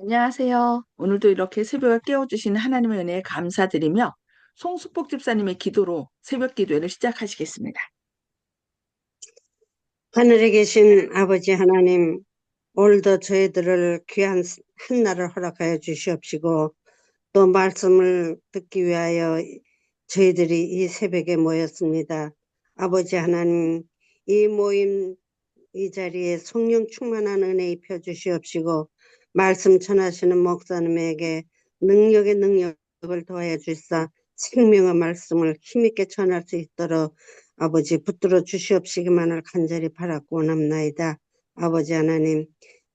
안녕하세요. 오늘도 이렇게 새벽에 깨워주시는 하나님의 은혜에 감사드리며 송숙복 집사님의 기도로 새벽 기도회를 시작하시겠습니다. 하늘에 계신 아버지 하나님, 오늘도 저희들을 귀한 한날을 허락하여 주시옵시고, 또 말씀을 듣기 위하여 저희들이 이 새벽에 모였습니다. 아버지 하나님, 이 모임, 이 자리에 성령 충만한 은혜 입혀 주시옵시고, 말씀 전하시는 목사님에게 능력의 능력을 더하여 주사 생명의 말씀을 힘있게 전할 수 있도록 아버지 붙들어 주시옵시기만을 간절히 바라고 원합나이다. 아버지 하나님,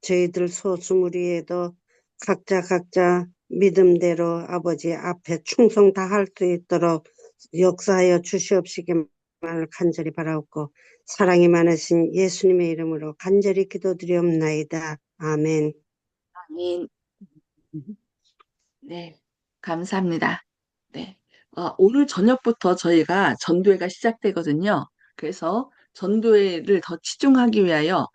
저희들 소수무리에도 각자 각자 믿음대로 아버지 앞에 충성 다 할 수 있도록 역사하여 주시옵시기만을 간절히 바라옵고 사랑이 많으신 예수님의 이름으로 간절히 기도드리옵나이다. 아멘. 아멘. 네, 감사합니다. 네, 어, 오늘 저녁부터 저희가 전도회가 시작되거든요. 그래서 전도회를 더 치중하기 위하여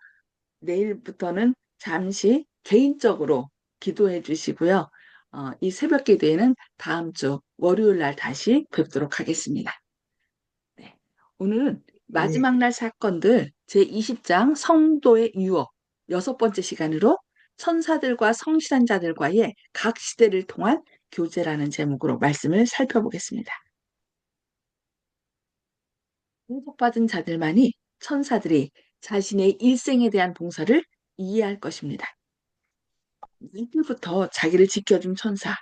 내일부터는 잠시 개인적으로 기도해 주시고요. 어, 이 새벽 기도회는 다음 주 월요일 날 다시 뵙도록 하겠습니다. 네, 오늘은 마지막 날 사건들 제20장 성도의 유혹 여섯 번째 시간으로 천사들과 성실한 자들과의 각 시대를 통한 교제라는 제목으로 말씀을 살펴보겠습니다. 공복받은 자들만이 천사들이 자신의 일생에 대한 봉사를 이해할 것입니다. 이때부터 자기를 지켜준 천사,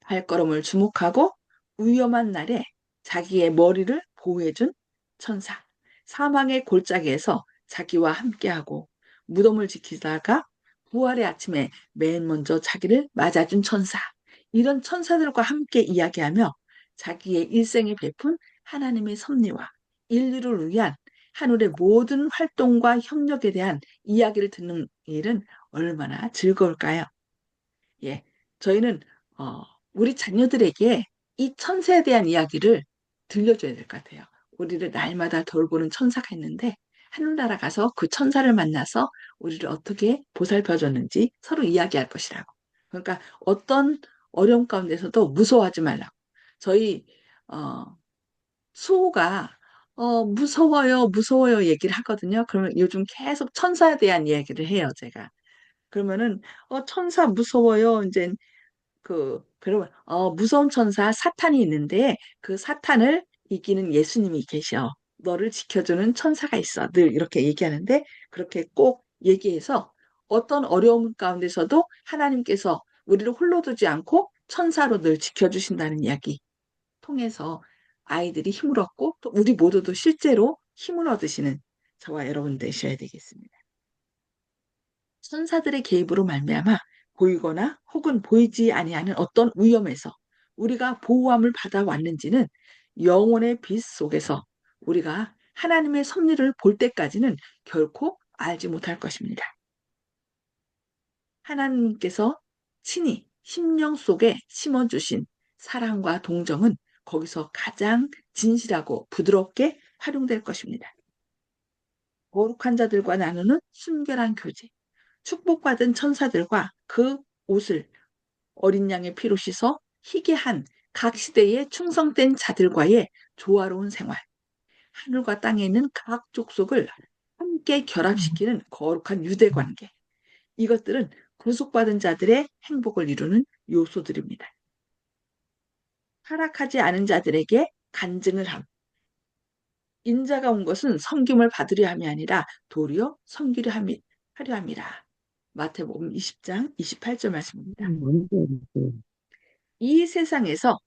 발걸음을 주목하고 위험한 날에 자기의 머리를 보호해준 천사, 사망의 골짜기에서 자기와 함께하고 무덤을 지키다가 부활의 아침에 맨 먼저 자기를 맞아준 천사, 이런 천사들과 함께 이야기하며 자기의 일생에 베푼 하나님의 섭리와 인류를 위한 하늘의 모든 활동과 협력에 대한 이야기를 듣는 일은 얼마나 즐거울까요? 예, 저희는 어, 우리 자녀들에게 이 천사에 대한 이야기를 들려줘야 될 것 같아요. 우리를 날마다 돌보는 천사가 있는데 하늘나라 가서 그 천사를 만나서 우리를 어떻게 보살펴 줬는지 서로 이야기할 것이라고. 그러니까 어떤 어려움 가운데서도 무서워하지 말라고. 저희 어, 수호가 어, 무서워요, 무서워요 얘기를 하거든요. 그러면 요즘 계속 천사에 대한 이야기를 해요, 제가. 그러면은 어, 천사 무서워요. 이제 그 그러면 어, 무서운 천사 사탄이 있는데 그 사탄을 이기는 예수님이 계셔. 너를 지켜주는 천사가 있어. 늘 이렇게 얘기하는데 그렇게 꼭 얘기해서 어떤 어려움 가운데서도 하나님께서 우리를 홀로 두지 않고 천사로 늘 지켜주신다는 이야기 통해서 아이들이 힘을 얻고 또 우리 모두도 실제로 힘을 얻으시는 저와 여러분 되셔야 되겠습니다. 천사들의 개입으로 말미암아 보이거나 혹은 보이지 아니하는 어떤 위험에서 우리가 보호함을 받아왔는지는 영혼의 빛 속에서 우리가 하나님의 섭리를 볼 때까지는 결코 알지 못할 것입니다. 하나님께서 친히 심령 속에 심어주신 사랑과 동정은 거기서 가장 진실하고 부드럽게 활용될 것입니다. 거룩한 자들과 나누는 순결한 교제, 축복받은 천사들과 그 옷을 어린 양의 피로 씻어 희게 한 각 시대의 충성된 자들과의 조화로운 생활, 하늘과 땅에 있는 각 족속을 함께 결합시키는 거룩한 유대 관계, 이것들은 구속받은 자들의 행복을 이루는 요소들입니다. 타락하지 않은 자들에게 간증을 함. 인자가 온 것은 섬김을 받으려 함이 아니라 도리어 섬기려 함이 하려 함이라. 마태복음 20장 28절 말씀입니다. 이 세상에서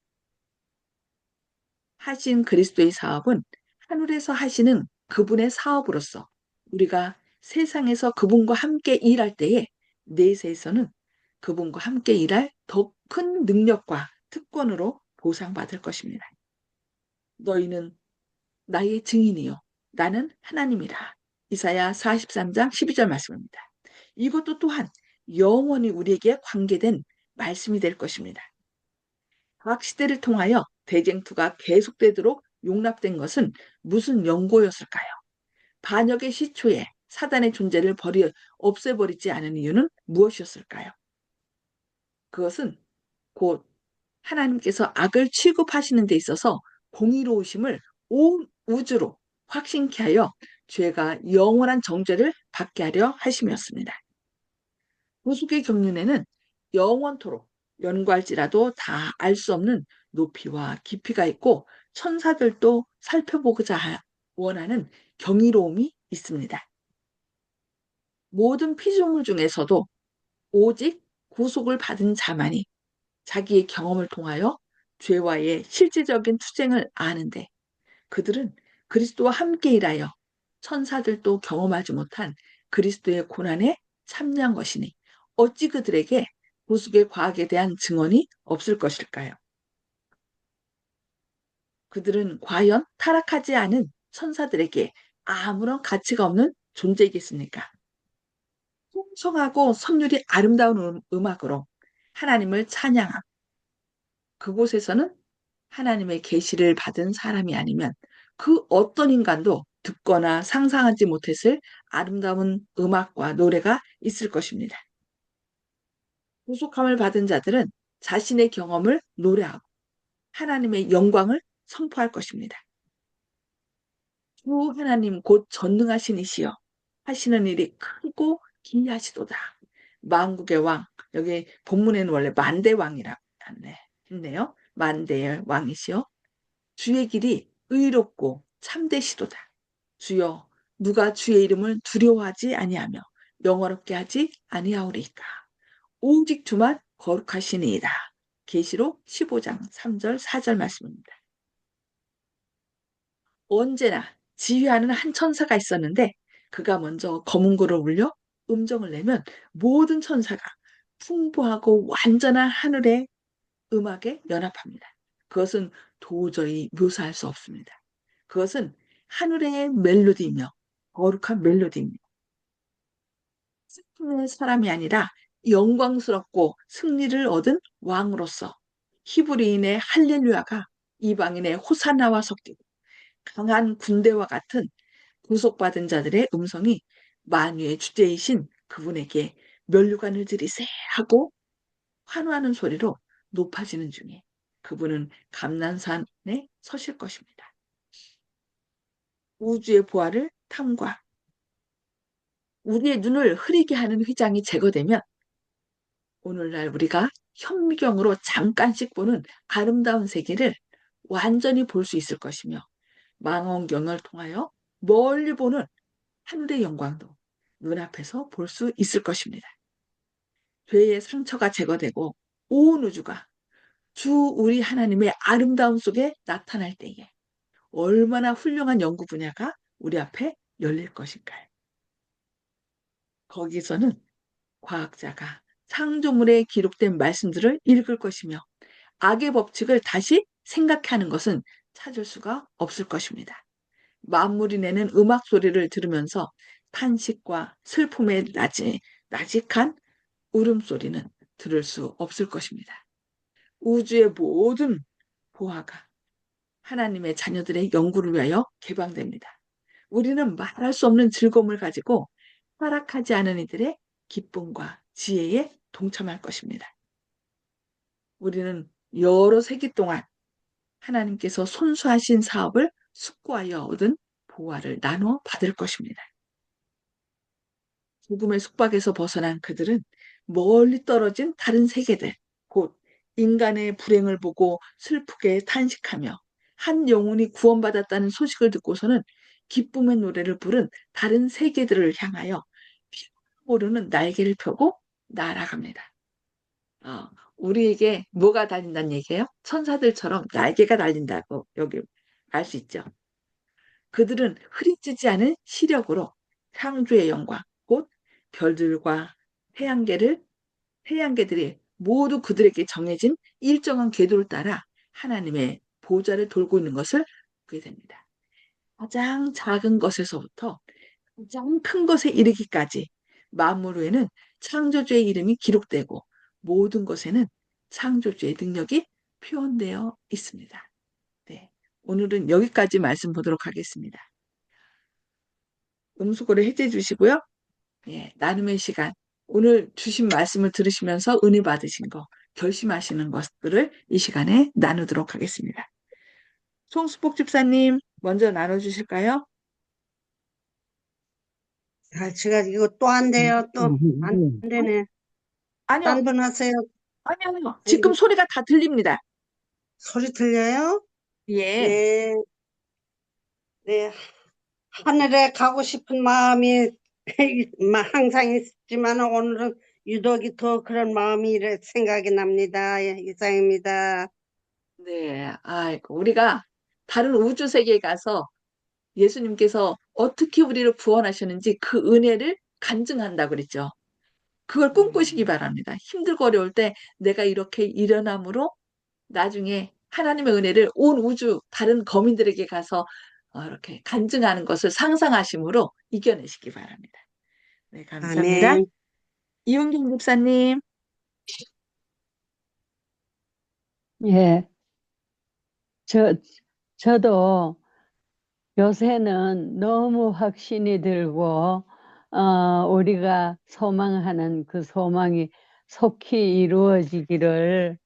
하신 그리스도의 사업은 하늘에서 하시는 그분의 사업으로서 우리가 세상에서 그분과 함께 일할 때에 내세에서는 그분과 함께 일할 더 큰 능력과 특권으로 보상받을 것입니다. 너희는 나의 증인이요. 나는 하나님이라. 이사야 43장 12절 말씀입니다. 이것도 또한 영원히 우리에게 관계된 말씀이 될 것입니다. 각 시대를 통하여 대쟁투가 계속되도록 용납된 것은 무슨 연고였을까요? 반역의 시초에 사단의 존재를 버리 없애버리지 않은 이유는 무엇이었을까요? 그것은 곧 하나님께서 악을 취급하시는 데 있어서 공의로우심을 온 우주로 확신케 하여 죄가 영원한 정죄를 받게 하려 하심이었습니다. 구속의 경륜에는 영원토록 연구할지라도 다 알 수 없는 높이와 깊이가 있고 천사들도 살펴보고자 원하는 경이로움이 있습니다. 모든 피조물 중에서도 오직 구속을 받은 자만이 자기의 경험을 통하여 죄와의 실질적인 투쟁을 아는데 그들은 그리스도와 함께 일하여 천사들도 경험하지 못한 그리스도의 고난에 참여한 것이니 어찌 그들에게 구속의 과학에 대한 증언이 없을 것일까요? 그들은 과연 타락하지 않은 천사들에게 아무런 가치가 없는 존재이겠습니까? 풍성하고 선율이 아름다운 음- 음악으로 하나님을 찬양함. 그곳에서는 하나님의 계시를 받은 사람이 아니면 그 어떤 인간도 듣거나 상상하지 못했을 아름다운 음악과 노래가 있을 것입니다. 구속함을 받은 자들은 자신의 경험을 노래하고 하나님의 영광을 선포할 것입니다. 주 하나님 곧 전능하신 이시여 하시는 일이 크고 기이하시도다. 만국의 왕 여기 본문에는 원래 만대 왕이라고 했네, 했네요. 만대의 왕이시여 주의 길이 의롭고 참되시도다. 주여 누가 주의 이름을 두려워하지 아니하며 영어롭게 하지 아니하오리까. 오직 주만 거룩하시니이다. 계시록 15장 3절 4절 말씀입니다. 언제나 지휘하는 한 천사가 있었는데 그가 먼저 검은고를 울려 음정을 내면 모든 천사가 풍부하고 완전한 하늘의 음악에 연합합니다. 그것은 도저히 묘사할 수 없습니다. 그것은 하늘의 멜로디이며 거룩한 멜로디입니다. 슬픔의 사람이 아니라 영광스럽고 승리를 얻은 왕으로서 히브리인의 할렐루야가 이방인의 호사나와 섞이고 강한 군대와 같은 구속받은 자들의 음성이 만유의 주제이신 그분에게 면류관을 들이세 하고 환호하는 소리로 높아지는 중에 그분은 감난산에 서실 것입니다. 우주의 보화를 탐과 우리의 눈을 흐리게 하는 휘장이 제거되면 오늘날 우리가 현미경으로 잠깐씩 보는 아름다운 세계를 완전히 볼 수 있을 것이며 망원경을 통하여 멀리 보는 하늘의 영광도 눈앞에서 볼 수 있을 것입니다. 죄의 상처가 제거되고 온 우주가 주 우리 하나님의 아름다움 속에 나타날 때에 얼마나 훌륭한 연구 분야가 우리 앞에 열릴 것인가요? 거기서는 과학자가 창조물에 기록된 말씀들을 읽을 것이며 악의 법칙을 다시 생각하는 것은 찾을 수가 없을 것입니다. 만물이 내는 음악 소리를 들으면서 탄식과 슬픔의 나지, 나직한 울음소리는 들을 수 없을 것입니다. 우주의 모든 보화가 하나님의 자녀들의 연구를 위하여 개방됩니다. 우리는 말할 수 없는 즐거움을 가지고 타락하지 않은 이들의 기쁨과 지혜에 동참할 것입니다. 우리는 여러 세기 동안 하나님께서 손수하신 사업을 숙고하여 얻은 보화를 나눠 받을 것입니다. 죽음의 숙박에서 벗어난 그들은 멀리 떨어진 다른 세계들, 곧 인간의 불행을 보고 슬프게 탄식하며 한 영혼이 구원받았다는 소식을 듣고서는 기쁨의 노래를 부른 다른 세계들을 향하여 모르는 날개를 펴고 날아갑니다. 어, 우리에게 뭐가 달린다는 얘기예요? 천사들처럼 날개가 달린다고 여기 알 수 있죠. 그들은 흐릿지지 않은 시력으로 창조의 영광, 곧 별들과 태양계를 태양계들이 모두 그들에게 정해진 일정한 궤도를 따라 하나님의 보좌를 돌고 있는 것을 보게 됩니다. 가장 작은 것에서부터 가장 큰 것에 이르기까지 만물 후에는 창조주의 이름이 기록되고 모든 것에는 창조주의 능력이 표현되어 있습니다. 네. 오늘은 여기까지 말씀 보도록 하겠습니다. 음수고를 해제 주시고요. 예, 나눔의 시간. 오늘 주신 말씀을 들으시면서 은혜 받으신 거 결심하시는 것들을 이 시간에 나누도록 하겠습니다. 송수복 집사님, 먼저 나눠주실까요? 아, 제가 이거 또 안 돼요. 또 안 되네. 아니요, 딴분 하세요. 아니요, 아니요. 지금 소리가 다 들립니다. 소리 들려요? 예, 네. 네. 하늘에 가고 싶은 마음이 항상 있지만 오늘은 유독이 더 그런 마음이 이래 생각이 납니다. 예, 이상입니다. 네. 아이고, 우리가 다른 우주 세계에 가서 예수님께서 어떻게 우리를 구원하셨는지 그 은혜를 간증한다고 그랬죠. 그걸 꿈꾸시기 바랍니다. 힘들고 어려울 때 내가 이렇게 일어남으로 나중에 하나님의 은혜를 온 우주 다른 거민들에게 가서 어, 이렇게 간증하는 것을 상상하심으로 이겨내시기 바랍니다. 네, 감사합니다. 아멘. 이용경 목사님, 예, 저, 저도 요새는 너무 확신이 들고, 어, 우리가 소망하는 그 소망이 속히 이루어지기를,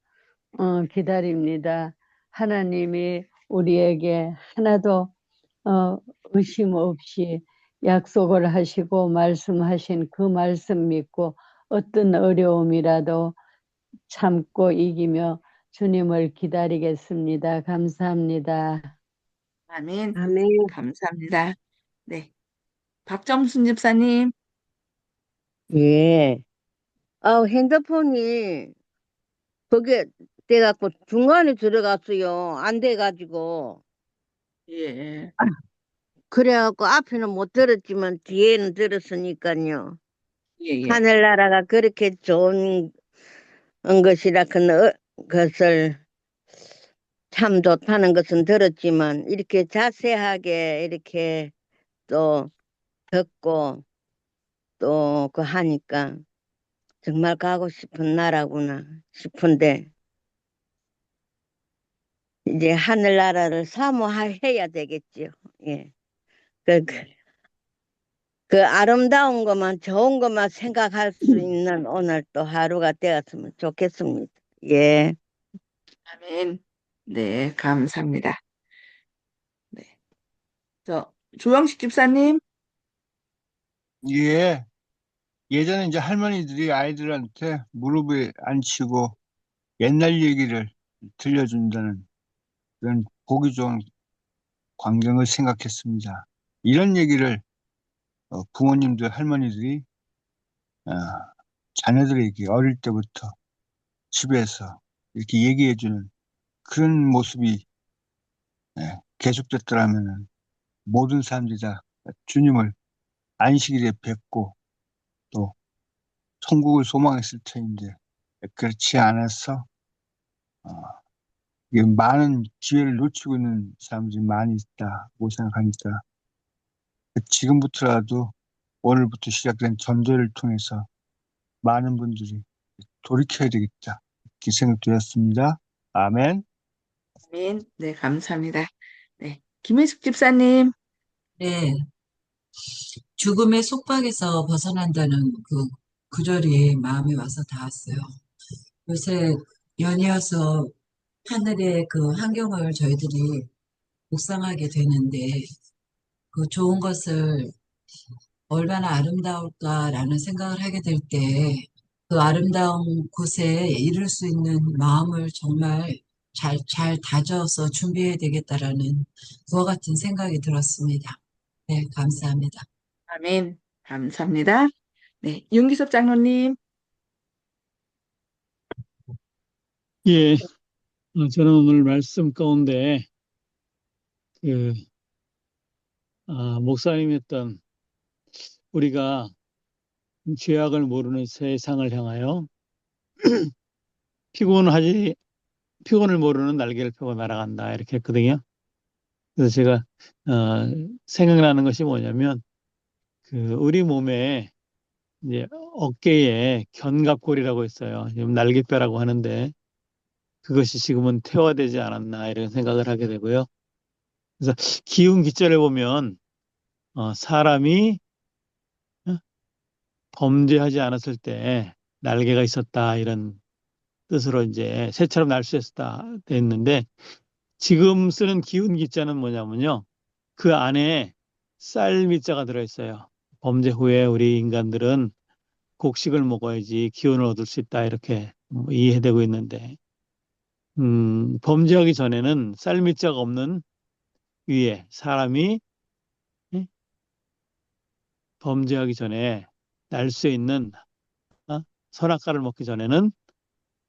어, 기다립니다. 하나님이 우리에게 하나도, 어, 의심 없이 약속을 하시고 말씀하신 그 말씀 믿고 어떤 어려움이라도 참고 이기며 주님을 기다리겠습니다. 감사합니다. 아멘. 아멘. 감사합니다. 네. 박정순 집사님, 예. 아, 핸드폰이 그게 돼갖고 중간에 들어갔어요. 안 돼가지고. 예, 그래갖고 앞에는 못 들었지만 뒤에는 들었으니까요. 예, 예. 하늘나라가 그렇게 좋은 것이라 그 어- 것을 참 좋다는 것은 들었지만 이렇게 자세하게 이렇게 또 듣고 또 그 하니까 정말 가고 싶은 나라구나 싶은데 이제 하늘나라를 사모해야 되겠지요. 예. 그, 그, 그 아름다운 것만 좋은 것만 생각할 수 있는 오늘 또 하루가 되었으면 좋겠습니다. 예. 아멘. 네, 감사합니다. 네. 저, 조영식 집사님, 예. 예전에 이제 할머니들이 아이들한테 무릎에 앉히고 옛날 얘기를 들려준다는 그런 보기 좋은 광경을 생각했습니다. 이런 얘기를 어, 부모님들, 할머니들이 어, 자녀들에게 어릴 때부터 집에서 이렇게 얘기해주는 그런 모습이 예, 계속됐더라면 모든 사람들이 다 주님을 안식일에 뵙고 또 천국을 소망했을 터인데 그렇지 않아서 어, 많은 기회를 놓치고 있는 사람들이 많이 있다고 생각하니까 지금부터라도 오늘부터 시작된 전도를 통해서 많은 분들이 돌이켜야 되겠다 이렇게 생각되었습니다. 아멘. 아멘. 네, 감사합니다. 네, 김혜숙 집사님, 네. 죽음의 속박에서 벗어난다는 그 구절이 마음에 와서 닿았어요. 요새 연이어서 하늘의 그 환경을 저희들이 묵상하게 되는데 그 좋은 것을 얼마나 아름다울까라는 생각을 하게 될 때 그 아름다운 곳에 이룰 수 있는 마음을 정말 잘, 잘 다져서 준비해야 되겠다라는 그와 같은 생각이 들었습니다. 네, 감사합니다. 아멘. 감사합니다. 네, 윤기섭 장로님, 예, 어, 저는 오늘 말씀 가운데 그 아, 목사님 했던 우리가 죄악을 모르는 세상을 향하여 피곤하지 피곤을 모르는 날개를 펴고 날아간다 이렇게 했거든요. 그래서 제가 어, 생각나는 것이 뭐냐면 그 우리 몸에 이제 어깨에 견갑골이라고 있어요. 날개뼈라고 하는데 그것이 지금은 퇴화되지 않았나 이런 생각을 하게 되고요. 그래서 기운 기절을 보면 어, 사람이 어? 범죄하지 않았을 때 날개가 있었다 이런 뜻으로 이제 새처럼 날 수 있다 됐는데 지금 쓰는 기운 기자는 뭐냐면요. 그 안에 쌀 미자가 들어있어요. 범죄 후에 우리 인간들은 곡식을 먹어야지 기운을 얻을 수 있다 이렇게 뭐 이해되고 있는데 음, 범죄하기 전에는 쌀 미자가 없는 위에 사람이 예? 범죄하기 전에 날 수 있는 어? 선악과를 먹기 전에는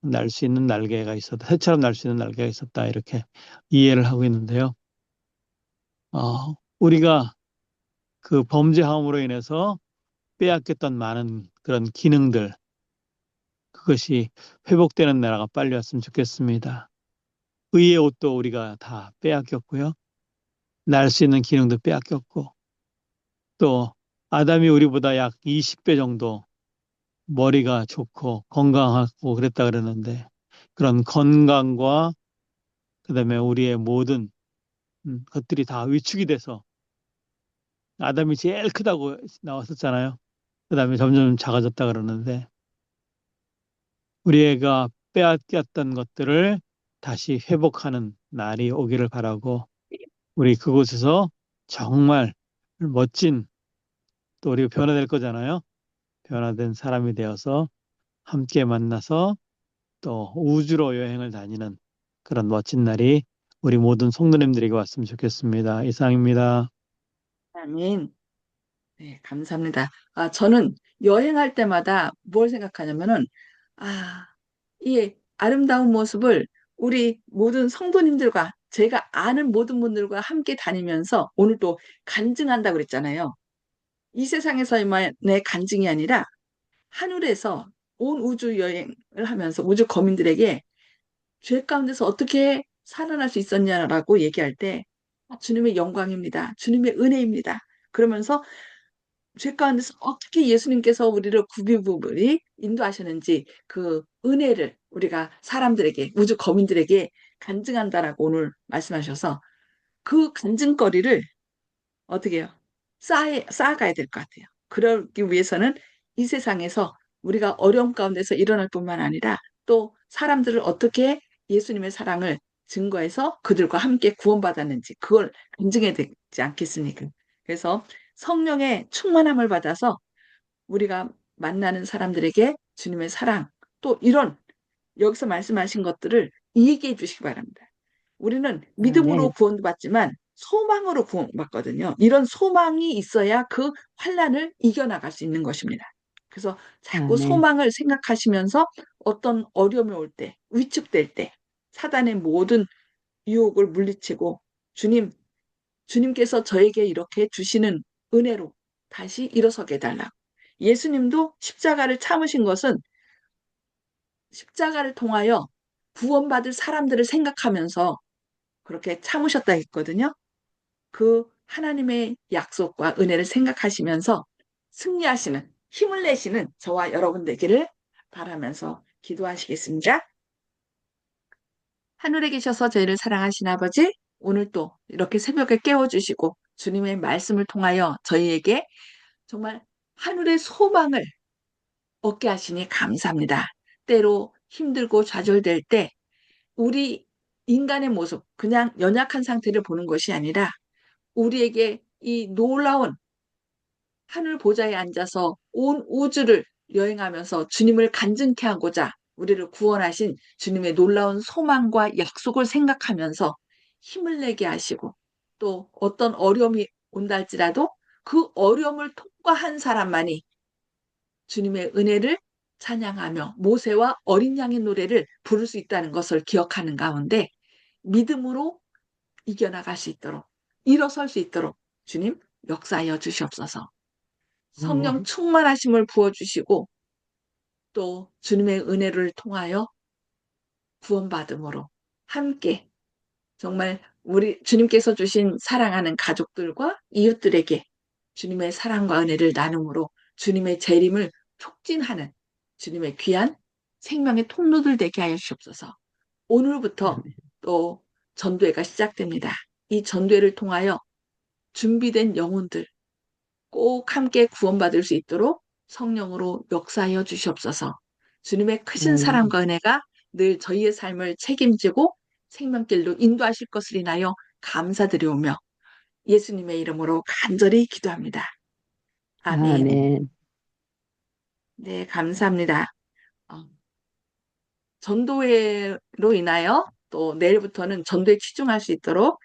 날 수 있는 날개가 있었다. 새처럼 날 수 있는 날개가 있었다. 이렇게 이해를 하고 있는데요. 어, 우리가 그 범죄함으로 인해서 빼앗겼던 많은 그런 기능들, 그것이 회복되는 나라가 빨리 왔으면 좋겠습니다. 의의 옷도 우리가 다 빼앗겼고요. 날 수 있는 기능도 빼앗겼고, 또 아담이 우리보다 약 20배 정도 머리가 좋고 건강하고 그랬다 그러는데 그런 건강과 그다음에 우리의 모든 음, 것들이 다 위축이 돼서 아담이 제일 크다고 나왔었잖아요. 그다음에 점점 작아졌다 그러는데 우리가 빼앗겼던 것들을 다시 회복하는 날이 오기를 바라고 우리 그곳에서 정말 멋진 또 우리가 변화될 거잖아요. 변화된 사람이 되어서 함께 만나서 또 우주로 여행을 다니는 그런 멋진 날이 우리 모든 성도님들에게 왔으면 좋겠습니다. 이상입니다. 아멘. 네, 감사합니다. 아, 저는 여행할 때마다 뭘 생각하냐면은, 아, 이 아름다운 모습을 우리 모든 성도님들과 제가 아는 모든 분들과 함께 다니면서 오늘 또 간증한다고 그랬잖아요. 이 세상에서만의 간증이 아니라 하늘에서 온 우주 여행을 하면서 우주 거민들에게 죄 가운데서 어떻게 살아날 수 있었냐라고 얘기할 때 아, 주님의 영광입니다. 주님의 은혜입니다. 그러면서 죄 가운데서 어떻게 예수님께서 우리를 구비부부리 인도하셨는지 그 은혜를 우리가 사람들에게 우주 거민들에게 간증한다라고 오늘 말씀하셔서 그 간증거리를 어떻게 해요? 쌓아, 쌓아가야 될 것 같아요. 그러기 위해서는 이 세상에서 우리가 어려움 가운데서 일어날 뿐만 아니라 또 사람들을 어떻게 예수님의 사랑을 증거해서 그들과 함께 구원받았는지 그걸 간증해야 되지 않겠습니까? 그래서 성령의 충만함을 받아서 우리가 만나는 사람들에게 주님의 사랑 또 이런 여기서 말씀하신 것들을 얘기해 주시기 바랍니다. 우리는 믿음으로 아멘. 구원받지만 소망으로 구원받거든요. 이런 소망이 있어야 그 환란을 이겨나갈 수 있는 것입니다. 그래서 자꾸 아멘. 소망을 생각하시면서 어떤 어려움이 올 때, 위축될 때, 사단의 모든 유혹을 물리치고 주님, 주님께서 저에게 이렇게 주시는 은혜로 다시 일어서게 해달라고. 예수님도 십자가를 참으신 것은 십자가를 통하여 구원받을 사람들을 생각하면서 그렇게 참으셨다 했거든요. 그 하나님의 약속과 은혜를 생각하시면서 승리하시는 힘을 내시는 저와 여러분 되기를 바라면서 기도하시겠습니다. 하늘에 계셔서 저희를 사랑하신 아버지, 오늘 또 이렇게 새벽에 깨워주시고 주님의 말씀을 통하여 저희에게 정말 하늘의 소망을 얻게 하시니 감사합니다. 때로 힘들고 좌절될 때 우리 인간의 모습, 그냥 연약한 상태를 보는 것이 아니라 우리에게 이 놀라운 하늘 보좌에 앉아서 온 우주를 여행하면서 주님을 간증케 하고자 우리를 구원하신 주님의 놀라운 소망과 약속을 생각하면서 힘을 내게 하시고 또 어떤 어려움이 온다 할지라도 그 어려움을 통과한 사람만이 주님의 은혜를 찬양하며 모세와 어린 양의 노래를 부를 수 있다는 것을 기억하는 가운데 믿음으로 이겨나갈 수 있도록 일어설 수 있도록 주님 역사하여 주시옵소서. 성령 아멘. 충만하심을 부어주시고 또 주님의 은혜를 통하여 구원받음으로 함께 정말 우리 주님께서 주신 사랑하는 가족들과 이웃들에게 주님의 사랑과 은혜를 나눔으로 주님의 재림을 촉진하는 주님의 귀한 생명의 통로들 되게 하여 주시옵소서. 오늘부터 또 전도회가 시작됩니다. 이 전도회를 통하여 준비된 영혼들 꼭 함께 구원받을 수 있도록 성령으로 역사하여 주시옵소서. 주님의 크신 음. 사랑과 은혜가 늘 저희의 삶을 책임지고 생명길로 인도하실 것을 인하여 감사드리오며 예수님의 이름으로 간절히 기도합니다. 아멘. 아멘. 네, 감사합니다. 어, 전도회로 인하여 또 내일부터는 전도에 치중할 수 있도록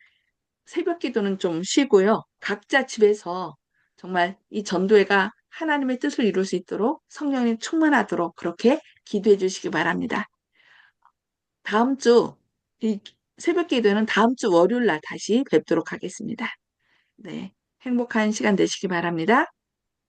새벽 기도는 좀 쉬고요. 각자 집에서 정말 이 전도회가 하나님의 뜻을 이룰 수 있도록 성령이 충만하도록 그렇게 기도해 주시기 바랍니다. 다음 주, 이 새벽 기도는 다음 주 월요일 날 다시 뵙도록 하겠습니다. 네. 행복한 시간 되시기 바랍니다.